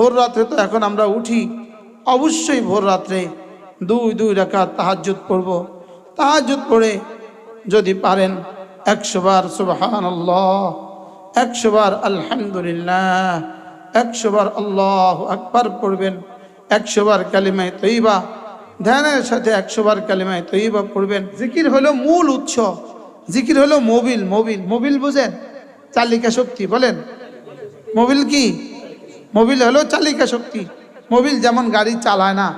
ভোর রাত্রে তো এখন আমরা উঠি। অবশ্যই ভোর রাত্রে দুই দুই রাখা তাহাজুদ পড়ব। তাহাজুদ পড়ে যদি পারেন একশো বার সুবহান আল্লাহ একশো বার আলহামদুলিল্লাহ একশো বার আল্লাহ আকবার পড়বেন একশো বার কালিমায় তৈবা ধ্যানের সাথে একশো বার কালিমায় তৈবা পড়বেন। জিকির হলো মূল উৎস। জিকির হলো মোবিল মোবিল মোবিল বুঝেন? চালিকা শক্তি বলেন। মোবিল কি? মোবিল হলো চালিকা শক্তি। মোবিল যেমন গাড়ি চালায় না,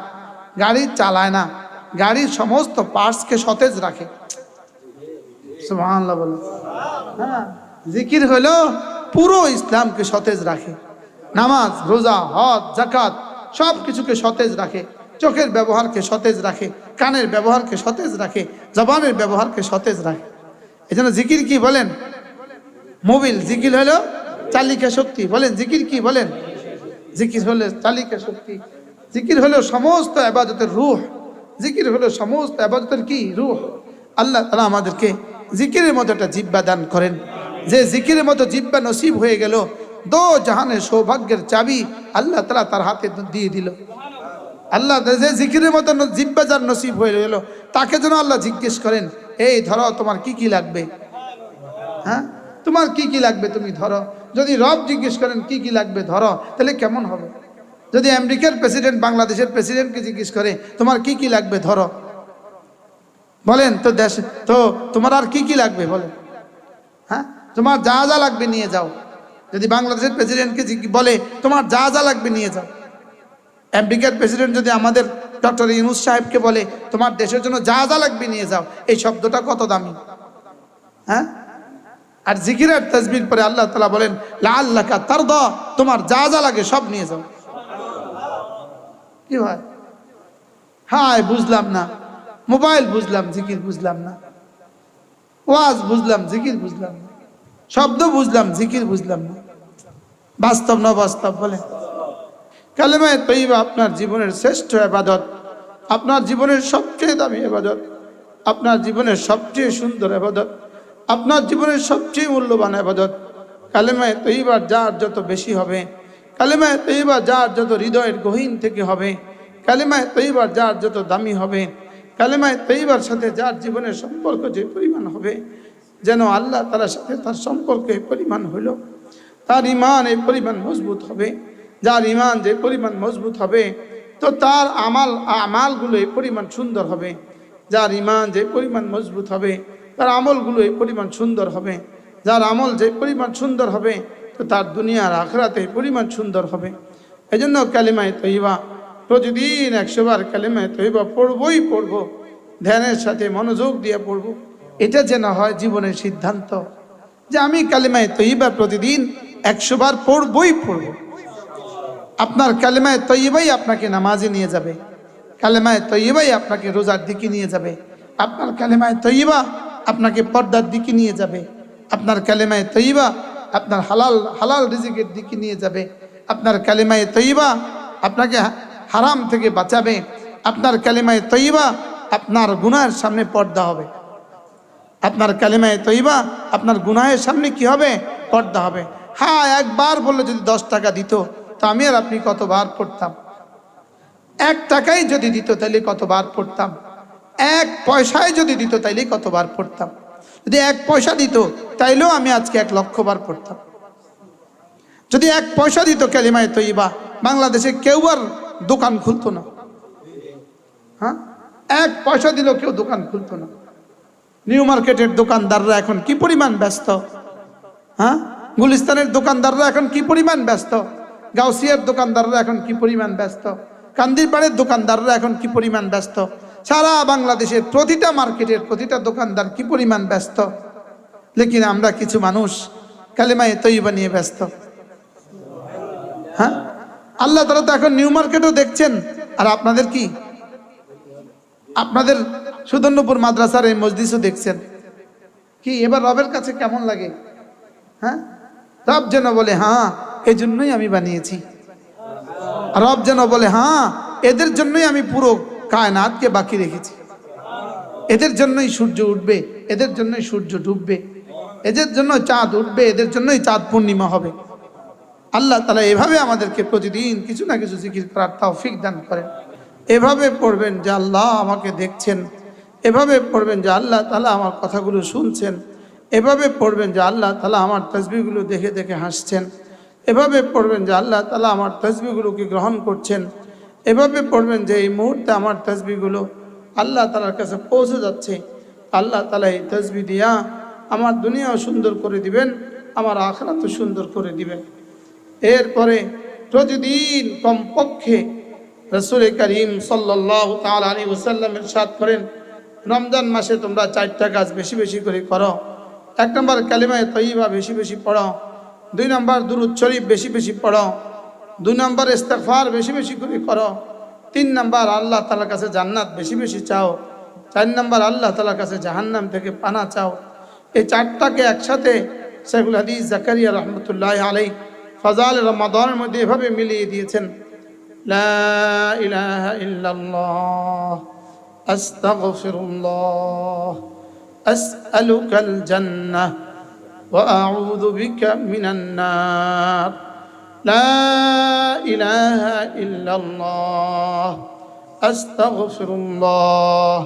গাড়ি চালায় না, গাড়ির সমস্ত পার্টসকে সতেজ রাখে। হ্যাঁ জিকির হলো পুরো ইসলামকে সতেজ রাখে। নামাজ, রোজা, হজ জাকাত সব কিছুকে সতেজ রাখে। চোখের ব্যবহারকে সতেজ রাখে, কানের ব্যবহারকে সতেজ রাখে, জবানের ব্যবহারকে সতেজ রাখে। এই জন্য জিকির কি বলেন? মোবিল জিকির হলো চালিকা শক্তি। বলেন, জিকির কি বলেন? জিকির হলে চালিকা শক্তি, জিকির হলো সমস্ত আবাদতের রূহ, জিকির হলো সমস্ত আবাদতের কি রূহ? আল্লাহ তালা আমাদেরকে জিকিরের মতো একটা জিব্বা দান করেন। যে জিকিরের মতো জিব্বা নসিব হয়ে গেল, দো জাহানের সৌভাগ্যের চাবি আল্লাহ তালা তার হাতে দিয়ে দিল। আল্লাহ যে জিকিরের মতো জিব্বা যার নসিব হয়ে গেল, তাকে যেন আল্লাহ জিজ্ঞেস করেন, এই ধরো, তোমার কি কি লাগবে? হ্যাঁ? তোমার কি কি লাগবে তুমি ধরো। যদি রব জিজ্ঞেস করেন, কি কি লাগবে? ধরো, তাহলে কেমন হবে? যদি আমেরিকার প্রেসিডেন্ট, বাংলাদেশের প্রেসিডেন্টকে জিজ্ঞেস করে, তোমার কি কি লাগবে? ধরো। বলেন, তো দেশ, তো তোমার আর কি কি লাগবে? বলেন। হ্যাঁ? তোমার যা যা লাগবে, নিয়ে যাও। যদি বাংলাদেশের প্রেসিডেন্টকে বলে, তোমার যা যা লাগবে, নিয়ে যাও। আমেরিকার প্রেসিডেন্ট যদি আমাদের ডক্টর ইউনুস সাহেবকে বলে, তোমার দেশের জন্য যা যা লাগবে, নিয়ে যাও। এই শব্দটা কত দামি? হ্যাঁ? আর জিকিরের তসবির পরে আল্লাহ তালা বলেন লা আল্লাহ তার দ তোমার যা যা লাগে সব নিয়ে যাও। কি ভাই? হায়, বুঝলাম না। মোবাইল বুঝলাম, জিকির বুঝলাম না। ওয়াজ বুঝলাম, জিকির বুঝলাম না। শব্দ বুঝলাম, জিকির বুঝলাম না। বাস্তব না বাস্তব বলে কালেমায় তৈবা আপনার জীবনের শ্রেষ্ঠ আবাদত আপনার জীবনের সবচেয়ে দামি আবাদত আপনার জীবনের সবচেয়ে সুন্দর আবাদত আপনার জীবনের সবচেয়ে মূল্যবান আবাদত। কালেমায় তৈবার যার যত বেশি হবে, কালেমায় তৈবা যার যত হৃদয়ের গহীন থেকে হবে, কালেমায় তৈবার যার যত দামি হবে, কালেমায় তৈবার সাথে যার জীবনের সম্পর্ক যে পরিমাণ হবে, যেন আল্লাহ তালার সাথে তার সম্পর্ক এই পরিমাণ হইল। তার ইমান এই পরিমাণ মজবুত হবে, যার ইমান যে পরিমাণ মজবুত হবে, তো তার আমাল, আমালগুলো এই পরিমাণ সুন্দর হবে, যার ইমান যে পরিমাণ মজবুত হবে তার আমলগুলো এই পরিমাণ সুন্দর হবে। যার আমল যে পরিমাণ সুন্দর হবে, তো তার দুনিয়ার আখরাতে পরিমাণ সুন্দর হবে। এই জন্য কালিমায় তৈবা প্রতিদিন একশোবার কালিমায় তৈবা পড়বই পড়ব, ধ্যানের সাথে মনোযোগ দিয়ে পড়ব। এটা যেন হয় জীবনের সিদ্ধান্ত যে আমি কালিমায় তৈবা প্রতিদিন একশোবার পড়বই পড়ব। আপনার কালিমায় তৈবাই আপনাকে নামাজে নিয়ে যাবে। কালেমায় তৈবাই আপনাকে রোজার দিকে নিয়ে যাবে। আপনার কালেমায় তৈবা আপনাকে পর্দার দিকে নিয়ে যাবে। আপনার কালেমায় তৈবা আপনার হালাল হালাল রিজিকের দিকে নিয়ে যাবে। আপনার কালেমায় তৈবা আপনাকে হারাম থেকে বাঁচাবে। আপনার কালেমায় তৈবা আপনার গুনার সামনে পর্দা হবে। আপনার কালিমায় তৈবা আপনার গুনাহের সামনে কি হবে? পর্দা হবে। হ্যাঁ একবার বললে যদি দশ টাকা দিত, তো আমি আর আপনি কতবার পড়তাম? এক টাকাই যদি দিত, তাহলে কতবার পড়তাম? এক পয়সায় যদি দিত তাইলে কতবার পড়তাম। যদি এক পয়সা দিত, তাইলেও আমি আজকে এক লক্ষ বার পড়তাম। যদি এক পয়সা দিত কালিমায় তৈবা বাংলাদেশে কেউ আর দোকান খুলতো না। হ্যাঁ? এক পয়সা দিল, কেউ দোকান খুলতো না। নিউ মার্কেটের দোকানদাররা এখন কি পরিমাণ ব্যস্ত? হ্যাঁ? গুলিস্তানের দোকানদাররা এখন কি পরিমাণ ব্যস্ত? গাউসিয়ার দোকানদাররা এখন কি পরিমাণ ব্যস্ত? কান্দিরপাড়ের দোকানদাররা এখন কি পরিমাণ ব্যস্ত? সারা বাংলাদেশের প্রতিটা মার্কেটের প্রতিটা দোকানদার কি পরিমাণ ব্যস্ত? লেকিন আমরা কিছু মানুষ কালেমায় তৈবা নিয়ে ব্যস্ত। হ্যাঁ? আল্লাহ তালা তো এখন নিউ মার্কেটও দেখছেন। আর আপনাদের কি? আপনাদের সুদর্ণপুর মাদ্রাসার এই মসজিদও দেখছেন। কি, এবার রবের কাছে কেমন লাগে? হ্যাঁ? রব যেন বলে হ্যাঁ এই জন্যই আমি বানিয়েছি। রব যেন বলে হ্যাঁ এদের জন্যই আমি পুরো কায়নাতকে বাকি রেখেছি। এদের জন্যই সূর্য উঠবে, এদের জন্যই সূর্য ডুববে, এদের জন্য চাঁদ উঠবে, এদের জন্যই চাঁদ পূর্ণিমা হবে। আল্লাহ তালা এভাবে আমাদেরকে প্রতিদিন কিছু না কিছু জিকির করার তৌফিক দান করেন। এভাবে পড়বেন যে আল্লাহ আমাকে দেখছেন, এভাবে পড়বেন যে আল্লাহ তালা আমার কথাগুলো শুনছেন, এভাবে পড়বেন যে আল্লাহ তালা আমার তসবিগুলো দেখে দেখে হাসছেন, এভাবে পড়বেন যে আল্লাহ তালা আমার তসবিগুলোকে গ্রহণ করছেন এভাবে পড়বেন যে এই মুহূর্তে আমার তসবিগুলো আল্লাহ তালার কাছে পৌঁছে যাচ্ছে। আল্লাহ তালা এই তসবি দিয়া আমার দুনিয়াও সুন্দর করে দিবেন, আমার আখরাতও সুন্দর করে দিবেন। এরপরে প্রতিদিন কমপক্ষে রসুল করিম সাল্লাহ তাল আলী ওসাল্লাম ইরশাদ করেন, রমজান মাসে তোমরা চারটা কাজ বেশি বেশি করে করো। এক নম্বর কালিমায় তৈবা বেশি বেশি পড়ো। দুই নম্বর দুরুদ শরীফ বেশি বেশি পড়ো। দুই নম্বর ইস্তেফার বেশি বেশি করে করো তিন নম্বর আল্লাহ তালার কাছে জান্নাত বেশি বেশি চাও চার নম্বর আল্লাহ তালার কাছে জাহান্নাম থেকে পানা চাও এই চারটাকে একসাথে শেখুল হাদিস জাকারিয়া রহমতুল্লাহ আলাই ফজাল রমাদানের মধ্যে এভাবে মিলিয়ে দিয়েছেন লা ইলাহা ইল্লাল্লাহ আস্তাগফিরুল্লাহ আসআলুকাল জান্নাহ وأعوذ بك من النار لا إله إلا الله. أستغفر الله.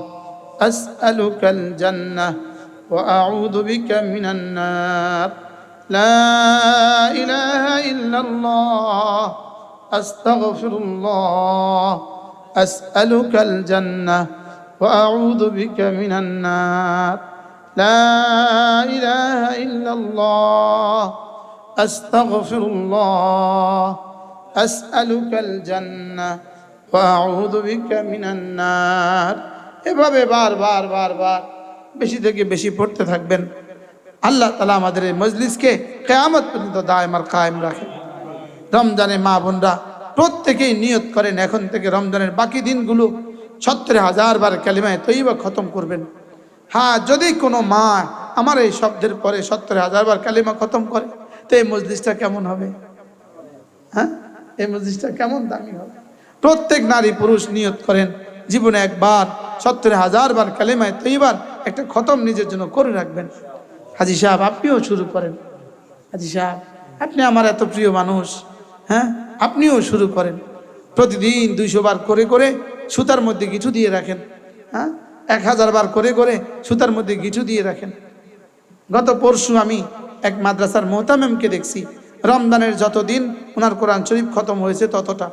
أسألك الجنة وأعوذ بك من النار. لا إله إلا الله. أستغفر الله. أسألك الجنة وأعوذ بك من النار. لا إله إلا الله. أستغفر الله أسألك الجنة وأعوذ بك من النار এভাবে বারবার বারবার বেশি থেকে বেশি পড়তে থাকবেন আল্লাহ তালা আমাদের এই মজলিসকে কেয়ামত পর্যন্ত দায়মার কায়েম রাখেন রমজানে মা বোনরা প্রত্যেকেই নিয়ত করেন এখন থেকে রমজানের বাকি দিনগুলো সত্তর হাজার বার কালিমায় তৈবা খতম করবেন হ্যাঁ যদি কোনো মা আমার এই শব্দের পরে সত্তর হাজার বার কালিমা খতম করে তো এই মজলিসটা কেমন হবে? হ্যাঁ? এই মজলিসটা কেমন দামি হবে? প্রত্যেক নারী পুরুষ নিয়ত করেন, জীবনে একবার, সত্তর হাজার বার কালিমায় তৈবার একটা খতম নিজের জন্য করে রাখবেন। হাজি সাহেব, আপনিও শুরু করেন। হাজি সাহেব, আপনি আমার এত প্রিয় মানুষ হ্যাঁ? আপনিও শুরু করেন। প্রতিদিন দুইশো বার করে করে সুতার মধ্যে কিছু দিয়ে রাখেন হ্যাঁ? এক হাজার বার করে করে সুতার মধ্যে কিছু দিয়ে রাখেন। গত পরশু আমি এক মাদ্রাসার মোহতামেমকে দেখছি। রমজানের যত দিন ওনার কোরআন শরীফ খতম হয়েছে ততটা।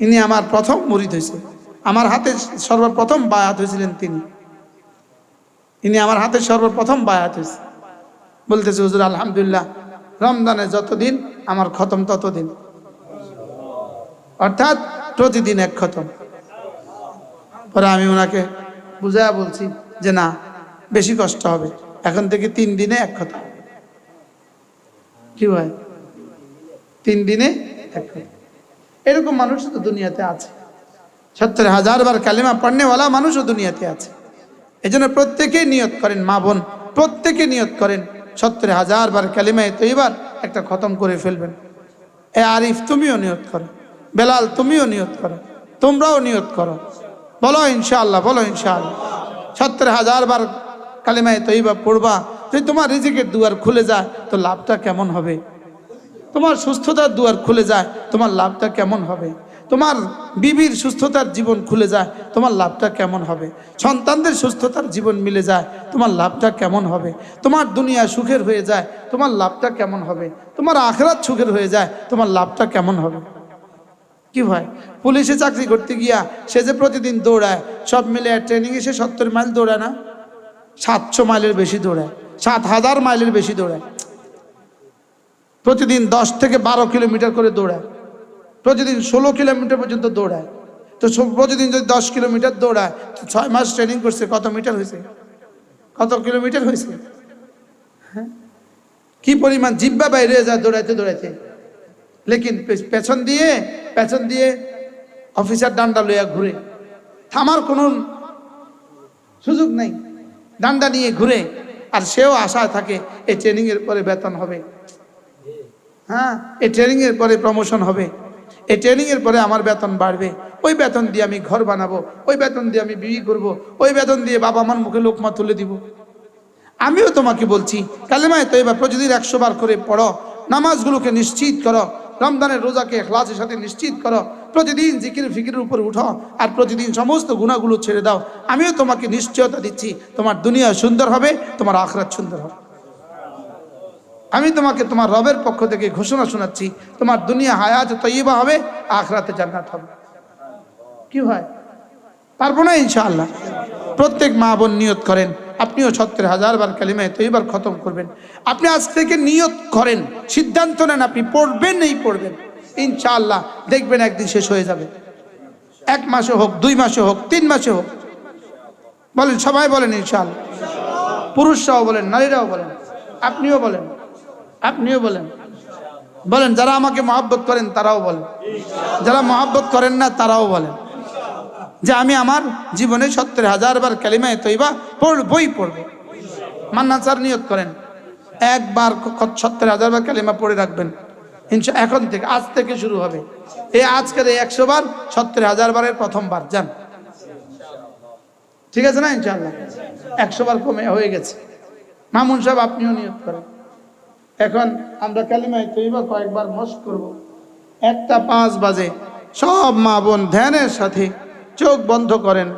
ইনি আমার প্রথম মুরিদ হয়েছে। আমার হাতে সর্বপ্রথম বায়াত হয়েছিলেন তিনি। ইনি আমার হাতে সর্বপ্রথম বায়াত হয়েছে। বলতেছে, হুজুর, আলহামদুলিল্লাহ রমজানে যতদিন আমার খতম ততদিন। অর্থাৎ প্রতিদিন এক খতম। পরে আমি ওনাকে বুঝা বলছি যে, না বেশি কষ্ট হবে। এখন থেকে তিন দিনে এক কথা। কি হয় তিন দিনে এক খতম এরকম মানুষ তো দুনিয়াতে আছে। সত্তর হাজার বার কালিমা পড়নেওয়ালা মানুষও দুনিয়াতে আছে। এই জন্য প্রত্যেকেই নিয়ত করেন, মা বোন, প্রত্যেকে নিয়ত করেন। সত্তর হাজার বার কালিমায় তো এবার একটা খতম করে ফেলবেন। এ আরিফ, তুমিও নিয়ত করো। বেলাল, তুমিও নিয়ত করো। তোমরাও নিয়ত করো। বলো ইনশাআল্লাহ বলো ইনশাআল্লাহ। সত্তর হাজার বার কালিমায় তৈবা পড়বা, যদি তোমার রিজিকের দুয়ার খুলে যায়, তো লাভটা কেমন হবে? তোমার সুস্থতার দুয়ার খুলে যায়, তোমার লাভটা কেমন হবে? তোমার বিবির সুস্থতার জীবন খুলে যায়, তোমার লাভটা কেমন হবে? সন্তানদের সুস্থতার জীবন মিলে যায়, তোমার লাভটা কেমন হবে? তোমার দুনিয়া সুখের হয়ে যায়, তোমার লাভটা কেমন হবে? তোমার আখরাত সুখের হয়ে যায়, তোমার লাভটা কেমন হবে? কি ভাই? পুলিশে চাকরি করতে গিয়া সে যে প্রতিদিন দৌড়ায়, সব মিলে ট্রেনিংয়ে সে সত্তর মাইল দৌড়ায় না? সাতশো মাইলের বেশি দৌড়ায়, সাত হাজার মাইলের বেশি দৌড়ায়। প্রতিদিন দশ থেকে বারো কিলোমিটার করে দৌড়ায়। প্রতিদিন ষোলো কিলোমিটার পর্যন্ত দৌড়ায়। তো প্রতিদিন যদি দশ কিলোমিটার দৌড়ায় ছয় মাস ট্রেনিং করছে, কত মিটার হয়েছে? কত কিলোমিটার হয়েছে? হ্যাঁ? কি পরিমাণ জিব্বা বাইরে যায় দৌড়াইতে দৌড়াইতে? লেকিন পেছন দিয়ে পেছন দিয়ে অফিসার ডান্ডা লইয়া ঘুরে। থামার কোনো সুযোগ নেই। ডান্ডা নিয়ে ঘুরে, আর সেও আশায় থাকে এই ট্রেনিংয়ের পরে বেতন হবে। হ্যাঁ এই ট্রেনিংয়ের পরে প্রমোশন হবে। এই ট্রেনিংয়ের পরে আমার বেতন বাড়বে। ওই বেতন দিয়ে আমি ঘর বানাবো, ওই বেতন দিয়ে আমি বিয়ে করব, ওই বেতন দিয়ে বাবা আমার মুখে লোকমা তুলে দিব। আমিও তোমাকে বলছি, কালেমায় তো এবার প্রতিদিন একশো বার করে পড়ো, নামাজগুলোকে নিশ্চিত করো, রমজানের রোজাকে এখলাসের সাথে নিশ্চিত করো প্রতিদিন জিকির ফিকিরের উপর উঠো আর প্রতিদিন সমস্ত গুণাগুলো ছেড়ে দাও। আমিও তোমাকে নিশ্চয়তা দিচ্ছি। তোমার দুনিয়া সুন্দর হবে, তোমার আখরাত সুন্দর হবে। আমি তোমাকে তোমার রবের পক্ষ থেকে ঘোষণা শোনাচ্ছি, তোমার দুনিয়া হায়াত তৈবা হবে, আখরাতে জান্নাত হবে। কি হয় পারব না ইনশাআল্লাহ। প্রত্যেক মা বোন নিয়ত করেন, আপনিও সত্তর হাজার বার কালিমায় তৈবার খতম করবেন। আপনি আজ থেকে নিয়ত করেন, সিদ্ধান্ত নেন, আপনি পড়বেন, এই পড়বেন। ইনশাআল্লাহ দেখবেন একদিন শেষ হয়ে যাবে। এক মাসে হোক, দুই মাসে হোক, তিন মাসে হোক। বলেন, সবাই বলেন ইনশাআল্লাহ। পুরুষরাও বলেন, নারীরাও বলেন, আপনিও বলেন আপনিও বলেন। বলেন, যারা আমাকে মহাব্বত করেন তারাও বলেন। যারা মহাব্বত করেন না তারাও বলেন। যে আমি আমার জীবনে সত্তর হাজার বার কালিমায় তৈবা পড়বই পড়ব। মান্না স্যার নিয়ত করেন। একবার সত্তর হাজার বার কালিমা পড়ে রাখবেন। ইনশা এখন থেকে, আজ থেকে শুরু হবে। এই আজকের এই একশো বার, সত্তর হাজার বারের প্রথমবার যান ঠিক আছে না ইনশাল্লাহ একশো বার কমে হয়ে গেছে। মামুন সাহেব, আপনিও নিয়োগ করেন। এখন আমরা কালিমায় তৈবা কয়েকবার মস্ক করব। একটা পাঁচ বাজে, সব মা বোন ধ্যানের সাথে চোখ বন্ধ করেন।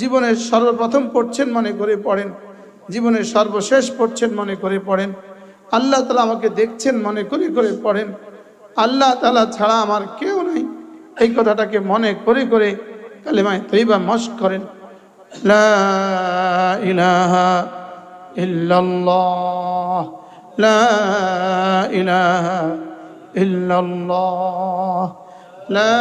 জীবনের সর্বপ্রথম পড়ছেন মনে করে পড়েন। জীবনের সর্বশেষ পড়ছেন মনে করে পড়েন। আল্লাহ তালা আমাকে দেখছেন মনে করে করে পড়েন। আল্লাহ তালা ছাড়া আমার কেউ নাই। এই কথাটাকে মনে করে করে কালেমায় তৈবা মস্ক করেন, লা ইলাহা লা লা লা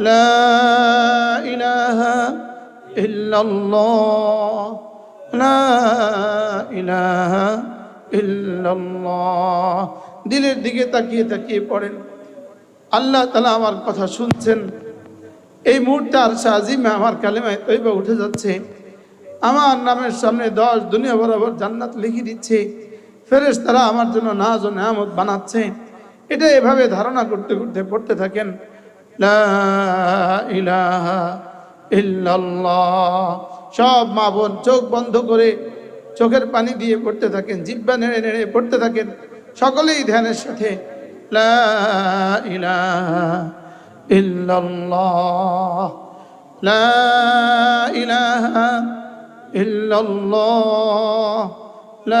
লা ইলাহা ইল্লাল্লাহ। লা ইলাহা ইল্লাল্লাহ। দিলের দিকে তাকিয়ে তাকিয়ে পড়েন। আল্লাহ তালা আমার কথা শুনছেন। এই মুহূর্তে আর শাহজিমে আমার কালেমায় তৈবা উঠে যাচ্ছে। আমার নামের সামনে দশ দুনিয়া বরাবর জান্নাত লিখে দিচ্ছে। ফেরেস তারা আমার জন্য নাজ ও নেয়ামত বানাচ্ছে। এটা এভাবে ধারণা করতে করতে পড়তে থাকেন। লা সব মা বোন চোখ বন্ধ করে চোখের পানি দিয়ে পড়তে থাকেন, জিব্বা নেড়ে নেড়ে পড়তে থাকেন, সকলেই ধ্যানের সাথে লা ইলাহা লা লা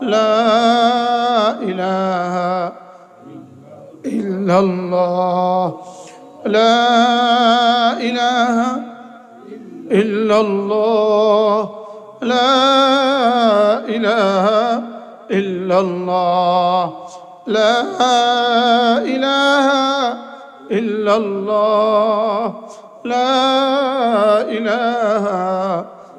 لا إله إلا الله. لا إله إلا الله. لا إله إلا الله. لا إله إلا الله. لا إله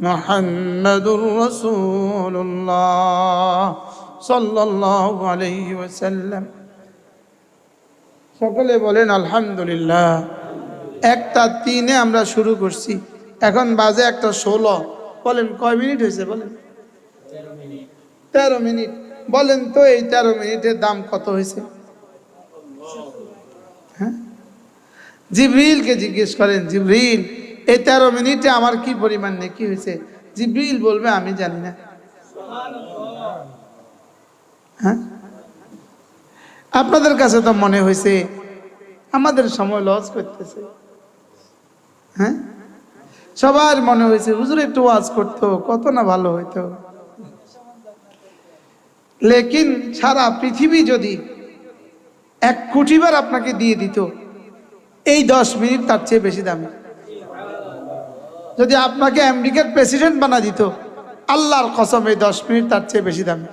মোহাম্মদুর রসুল্লাহ সাল্লাহ আলহি ওসাল্লাম সকলে বলেন আলহামদুলিল্লাহ। একটা তিনে আমরা শুরু করছি। এখন বাজে একটা ষোলো। বলেন কয় মিনিট হয়েছে? বলেন। তেরো মিনিট। বলেন তো এই তেরো মিনিটের দাম কত হয়েছে? হ্যাঁ? জিবরিলকে জিজ্ঞেস করেন জিবরিল এই তেরো মিনিটে আমার কি পরিমাণ নেই নেকি হয়েছে? জিব্রিল বলবে, আমি জানি না। হ্যাঁ? আপনাদের কাছে তো মনে হয়েছে, আমাদের সময় লস করতেছে। হ্যাঁ? সবার মনে হয়েছে, হুজুর একটু ওয়াজ করতো, কত না ভালো হইতো। লেকিন সারা পৃথিবী যদি এক কোটিবার আপনাকে দিয়ে দিত, এই দশ মিনিট তার চেয়ে বেশি দামি। যদি আপনাকে আমেরিকার প্রেসিডেন্ট বানা দিত, আল্লাহর কসম এই দশ মিনিট তার চেয়ে বেশি দামি।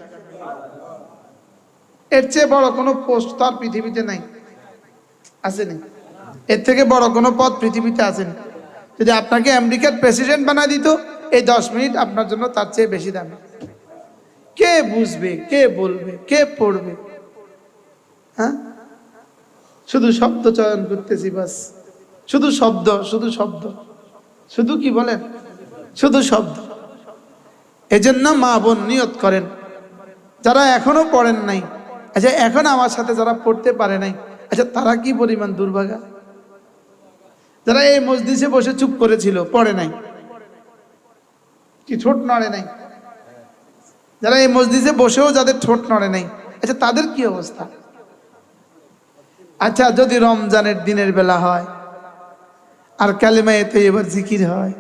এর চেয়ে বড় কোনো পোস্ট তার পৃথিবীতে নাই। আসেনি এর থেকে বড় কোনো পদ পৃথিবীতে আসেনি যদি আপনাকে আমেরিকার প্রেসিডেন্ট বানা দিত, এই দশ মিনিট আপনার জন্য তার চেয়ে বেশি দামি। কে বুঝবে, কে বলবে, কে পড়বে? হ্যাঁ? শুধু শব্দ চয়ন করতেছি বাস। শুধু শব্দ শুধু শব্দ। শুধু কি বলেন? শুধু শব্দ। এজন্য মা বোন নিয়ত করেন। যারা এখনও পড়েন নাই আচ্ছা এখন আমার সাথে যারা পড়তে পারে নাই আচ্ছা তারা কি পরিমাণ দুর্ভাগা? যারা এই মসজিদে বসে চুপ করেছিল, পড়ে নাই, কি ঠোঁট নড়ে নাই? যারা এই মসজিদে বসেও যাদের ঠোঁট নড়ে নাই আচ্ছা তাদের কি অবস্থা? আচ্ছা যদি রমজানের দিনের বেলা হয় আর কালিমায় এতে এবার জিকির হয়,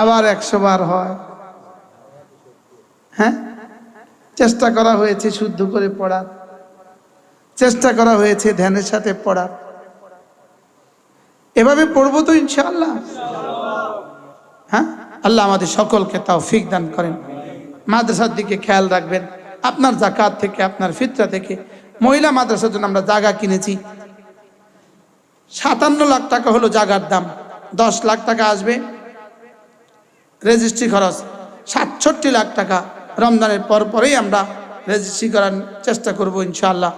আবার একশো বার হয়। হ্যাঁ? চেষ্টা করা হয়েছে শুদ্ধ করে পড়ার। চেষ্টা করা হয়েছে ধ্যানের সাথে পড়ার। এভাবে পড়ব তো ইনশাআল্লাহ। হ্যাঁ? আল্লাহ আমাদের সকলকে তাও ফিক দান করেন। মাদ্রাসার দিকে খেয়াল রাখবেন। আপনার জাকাত থেকে, আপনার ফিতরা থেকে। মহিলা মাদ্রাসার জন্য আমরা জায়গা কিনেছি। সাতান্ন লাখ টাকা হলো জাগার দাম। দশ লাখ টাকা আসবে। রেজিস্ট্রি খরচ সাতষট্টি লাখ টাকা। রমজানের পরপরেই আমরা রেজিস্ট্রি করার চেষ্টা করব ইনশাআল্লাহ।